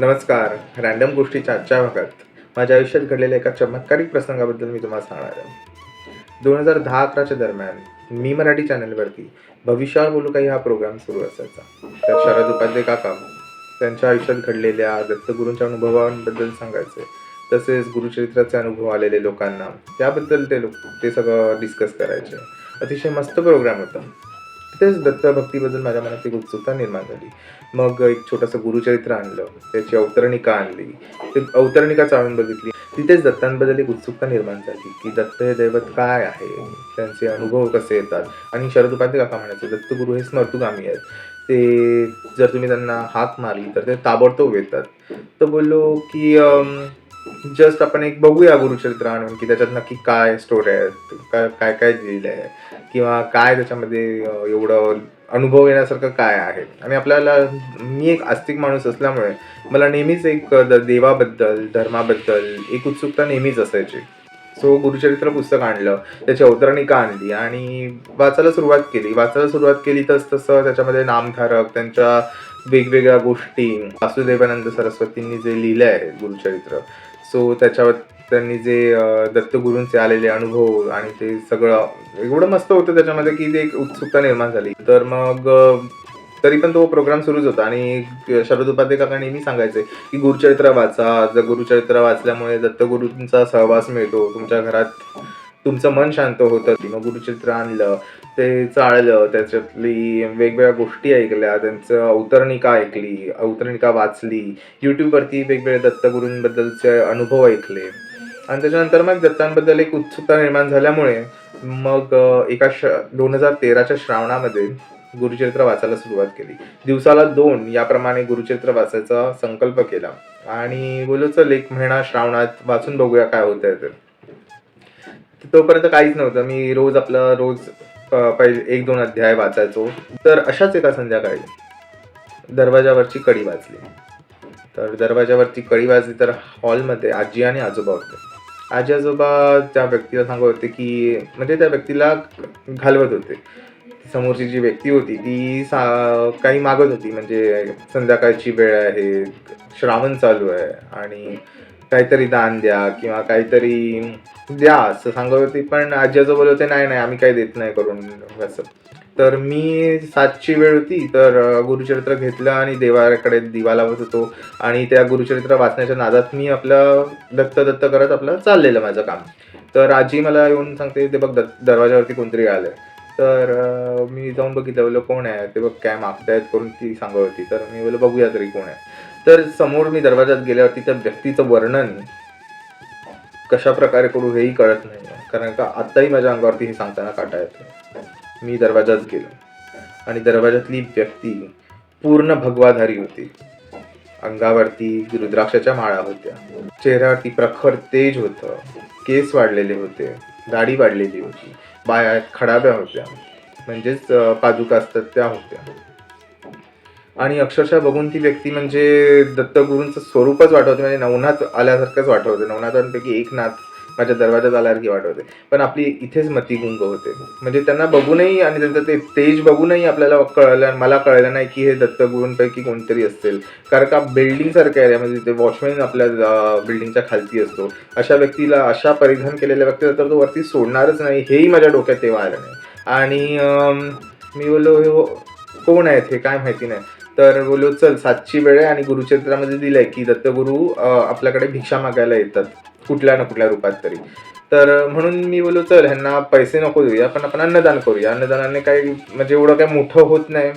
नमस्कार. रॅन्डम गोष्टीच्या आजच्या भागात. माझ्या आयुष्यात घडलेल्या एका चमत्कारिक प्रसंगाबद्दल मी तुम्हाला सांगणार आहे. दोन हजार दहा अकराच्या दरम्यान मी मराठी चॅनलवरती भविष्यावर बोलू काही हा प्रोग्राम सुरू असायचा. तर शरद उपाध्ये काका त्यांच्या आयुष्यात घडलेल्या दत्तगुरूंच्या अनुभवांबद्दल सांगायचे तसेच गुरुचरित्राचे अनुभव आलेले लोकांना त्याबद्दल ते लोक ते सगळं डिस्कस करायचे. अतिशय मस्त प्रोग्राम होता. तेच दत्तभक्तीबद्दल माझ्या मनात एक उत्सुकता निर्माण झाली. मग एक छोटंसं गुरुचरित्र आणलं. त्याची अवतरणिका आणली. ते अवतरणिका चाळून बघितली. तिथेच दत्तांबद्दल एक उत्सुकता निर्माण झाली की दत्त हे दैवत काय आहे? त्यांचे अनुभव कसे येतात? आणि शरद उपाध्ये काका म्हणायचे दत्तगुरू हे स्मर्तुगामी आहेत. ते जर तुम्ही त्यांना हाक मारली तर ते ताबडतोब येतात. तर बोललो की जस्ट आपण एक बघूया गुरुचरित्र आणून की त्याच्यात नक्की काय स्टोरी आहेत काय काय काय लिहिलं आहे किंवा काय त्याच्यामध्ये एवढं अनुभव येण्यासारखं काय आहे? आणि आपल्याला मी एक आस्तिक माणूस असल्यामुळे मला नेहमीच एक देवाबद्दल धर्माबद्दल एक उत्सुकता नेहमीच असायची. सो गुरुचरित्र पुस्तक आणलं त्याची अवतरणिका आणली आणि वाचायला सुरुवात केली. वाचायला सुरुवात केली तस तसं त्याच्यामध्ये नामधारक त्यांच्या वेगवेगळ्या गोष्टी वासुदेवानंद सरस्वतींनी जे लिहिलं आहे गुरुचरित्र. सो त्याच्यावर त्यांनी जे दत्तगुरूंचे आलेले अनुभव आणि ते सगळं एवढं मस्त होतं त्याच्यामध्ये की ते एक उत्सुकता निर्माण झाली. तर मग तरी पण तो प्रोग्राम सुरूच होता. आणि शरद उपाध्ये काका नेहमी सांगायचे की गुरुचरित्र वाचा. जर गुरुचरित्र वाचल्यामुळे दत्तगुरूंचा सहवास मिळतो. तुमच्या घरात तुमचं मन शांत होतं. मग गुरुचरित्र आणलं ते चाळलं त्याच्यातली वेगवेगळ्या गोष्टी ऐकल्या त्यांचं अवतरणिका ऐकली अवतरणिका वाचली. यूट्यूबवरती वेगवेगळ्या दत्तगुरूंबद्दलचे अनुभव ऐकले. आणि त्याच्यानंतर मग दत्तांबद्दल एक उत्सुकता निर्माण झाल्यामुळे मग एका श दोन हजार तेराच्या श्रावणामध्ये गुरुचरित्र वाचायला सुरुवात केली. दिवसाला दोन याप्रमाणे गुरुचरित्र वाचायचा संकल्प केला. आणि बोललो चल महिना श्रावणात वाचून बघूया काय होत ते. तर तोपर्यंत काहीच नव्हतं. मी रोज आपलं रोज पहिले एक दोन अध्याय वाचायचो. तर अशाच एका संध्याकाळी दरवाजावरची कडी वाचली तर दरवाजावरती कडी वाजली तर हॉलमध्ये आजी आणि आजोबा होते. आजी आजोबा त्या व्यक्तीला सांगत होते की म्हणजे त्या व्यक्तीला घालवत होते. समोरची जी व्यक्ती होती ती सा काही मागत होती. म्हणजे संध्याकाळची वेळ आहे श्रावण चालू आहे आणि काहीतरी दान द्या किंवा काहीतरी द्या असं सांगत होती. पण आजी आजोबा होते नाही नाही आम्ही काही देत नाही करून असं. तर मी सातची वेळ होती तर गुरुचरित्र घेतलं आणि देवाकडे दिवा लावत होतो. आणि त्या गुरुचरित्र वाचण्याच्या नादात मी आपलं दत्त दत्त करत आपलं चाललेलं माझं काम. तर आजी मला येऊन सांगते ते बघ दत्त दरवाजावरती कोणतरी आलंय. तर मी जाऊन बघितलं बोललो कोण आहे? ते बघ काय मागतायत करून ती सांगत होती. तर मी बोललो बघूया तरी कोण आहे. तर समोर मी दरवाजात गेल्यावरती त्या व्यक्तीचं वर्णन कशा प्रकारे करू हेही कळत नाही कारण का आत्ताही माझ्या अंगावरती हे सांगताना काटा येतो. मी दरवाजात गेलो. आणि दरवाजातली व्यक्ती पूर्ण भगवाधारी होती. अंगावरती रुद्राक्षाच्या माळा होत्या. चेहऱ्यावरती प्रखर तेज होतं. केस वाढलेले होते. दाढी वाढलेली होती. बाया खडाब्या होत्या. म्हणजेच पादुका असतात त्या होत्या. आणि अक्षरशः बघून ती व्यक्ती म्हणजे दत्तगुरूंचं स्वरूपच वाटवते म्हणजे नवनाथ आल्यासारखंच वाटवते नवनाथांपैकी एक नाथ माझ्या दरवाजात आल्यासारखी वाटवते पण आपली इथेच मती गुंग होते. म्हणजे त्यांना बघूनही आणि त्यांचं ते तेज बघूनही आपल्याला कळलं मला कळलं नाही की हे दत्तगुरूंपैकी कोणतरी असेल कारण का बिल्डिंगसारख्या एरिया म्हणजे ते वॉचमॅन आपल्या बिल्डिंगच्या खालती असतो. अशा व्यक्तीला अशा परिधान केलेल्या व्यक्तीला तर तो वरती सोडणारच नाही. हेही माझ्या डोक्यात तेव्हा आलं नाही. आणि मी बोललो हे हो, कोण आहेत हे? काय माहिती नाही. तर बोललो चल सातची वेळ आहे आणि गुरुचरित्रामध्ये दिलंय की दत्तगुरू आपल्याकडे भिक्षा मागायला येतात. कुठल्या ना कुठल्या रूपात तरी. तर म्हणून मी बोललो चल ह्यांना पैसे नको देऊया पण आपण अन्नदान करूया. अन्नदानाने काही म्हणजे एवढं काही मोठं होत नाही.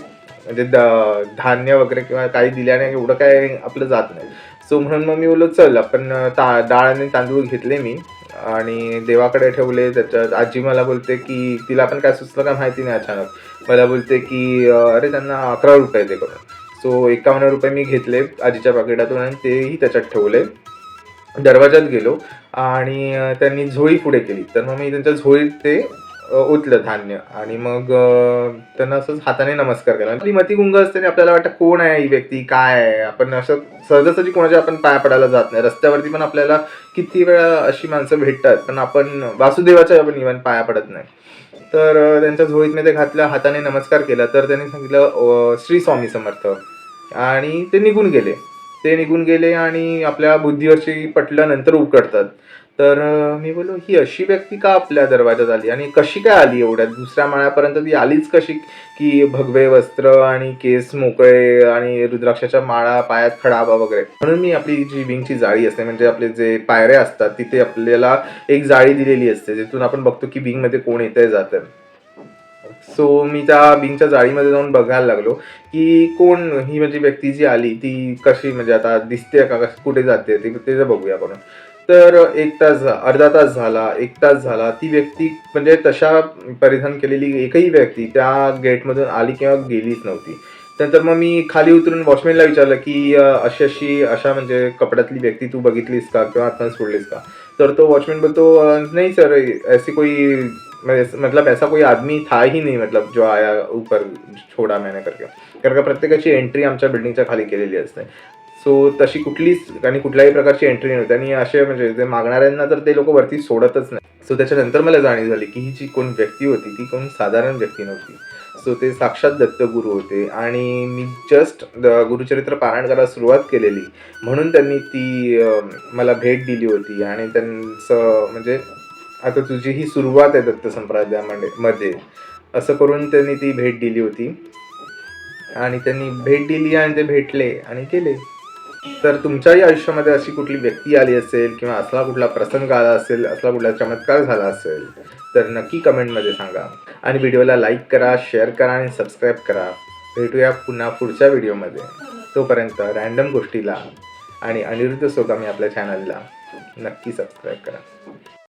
म्हणजे द- धान्य वगैरे किंवा काही दिल्याने एवढं काय आपलं जात नाही. सो म्हणून मग मी बोललो चल आपण ता डाळ आणि तांदूळ घेतले मी आणि देवाकडे ठेवले. त्याच्यात आजी मला बोलते की तिला पण काय सुचलं काय माहिती नाही अचानक. मला बोलते की अरे त्यांना अकरा रुपये दे करून सो एकावन्न रुपये मी घेतले आजीच्या पाकिटातून आणि तेही त्याच्यात ठेवले. दरवाजात गेलो आणि त्यांनी झोळी पुढे केली. तर मग मी त्यांच्या झोळीत ते ओतलं धान्य. आणि मग त्यांना असंच हाताने नमस्कार केला. ती मती गुंग असते आणि आपल्याला वाटतं कोण आहे ही व्यक्ती? काय आहे? आपण असं सहजासहजी कोणाच्या आपण पाया पडायला जात नाही. रस्त्यावरती पण आपल्याला किती वेळा अशी माणसं भेटतात पण आपण वासुदेवाच्या आपण इव्हन पाया पडत नाही. तर त्यांच्या झोळीत मी ते घातलं हाताने नमस्कार केला. तर त्यांनी सांगितलं श्री स्वामी समर्थ. आणि ते निघून गेले. ते निघून गेले आणि आपल्या बुद्धीवरची पटल्यानंतर नंतर उकडतात तर मी बोललो ही अशी व्यक्ती का आपल्या दरवाजात आली? आणि कशी काय आली एवढ्या? दुसऱ्या माळ्यापर्यंत ती आलीच कशी? की भगवे वस्त्र आणि केस मोकळे आणि रुद्राक्षाच्या माळा पायात खडाबा वगैरे. म्हणून मी आपली जी विंगची जाळी असते म्हणजे आपले जे पायऱ्या असतात तिथे आपल्याला एक जाळी दिलेली असते जिथून आपण बघतो की विंगमध्ये कोण येतंय जातं सो मी त्या बिंगच्या जाळीमध्ये जाऊन बघायला लागलो की कोण ही म्हणजे व्यक्ती जी आली ती कशी म्हणजे आता दिसते का कशी- कुठे जाते ते ते बघूया आपण. तर एक तास झा- अर्धा तास झाला एक तास झाला ती व्यक्ती म्हणजे तशा परिधान केलेली एकही व्यक्ती त्या गेटमधून आली किंवा गेलीच नव्हती. नंतर मग मी खाली उतरून वॉचमॅनला विचारलं की अशी अशी अशा म्हणजे कपड्यातली व्यक्ती तू बघितलीस का किंवा आत्ताच सोडलीस का? तर तो वॉचमॅन बोलतो नाही सर ऐसी कोई म्हणजे मतलब ऐसा कोई आदमी था ही नहीं मतलब जो आया ऊपर छोड़ा मैंने करके. कारण का प्रत्येकाची एंट्री आमच्या बिल्डिंगच्या खाली केलेली असते. सो तशी कुठलीच आणि कुठल्याही प्रकारची एंट्री नव्हती. आणि असे म्हणजे जे मागणाऱ्यांना तर ते लोक वरती सोडतच नाही. सो त्याच्यानंतर मला जाणीव झाली की ही जी कोण व्यक्ती होती ती कोण साधारण व्यक्ती नव्हती. सो ते साक्षात दत्तगुरू होते. आणि मी जस्ट गुरुचरित्र पारायण करायला सुरुवात केलेली. म्हणून त्यांनी ती मला भेट दिली होती. आणि त्यांचं म्हणजे आता तुझी ही सुरुवात आहे दत्त संप्रदायामध्ये मध्ये. असं करून त्यांनी ती भेट दिली होती. आणि त्यांनी भेट दिली आणि ते भेटले आणि केले. तर तुमच्याही आयुष्यामध्ये अशी कुठली व्यक्ती आली असेल किंवा असला कुठला प्रसंग आला असेल असला कुठला चमत्कार झाला असेल तर नक्की कमेंटमध्ये सांगा. आणि व्हिडिओला लाईक करा शेअर करा आणि सबस्क्राईब करा. भेटूया पुन्हा पुढच्या व्हिडिओमध्ये. तोपर्यंत रॅन्डम गोष्टीला आणि अनिरुद्ध सोगामी आपल्या चॅनलला नक्की सबस्क्राईब करा.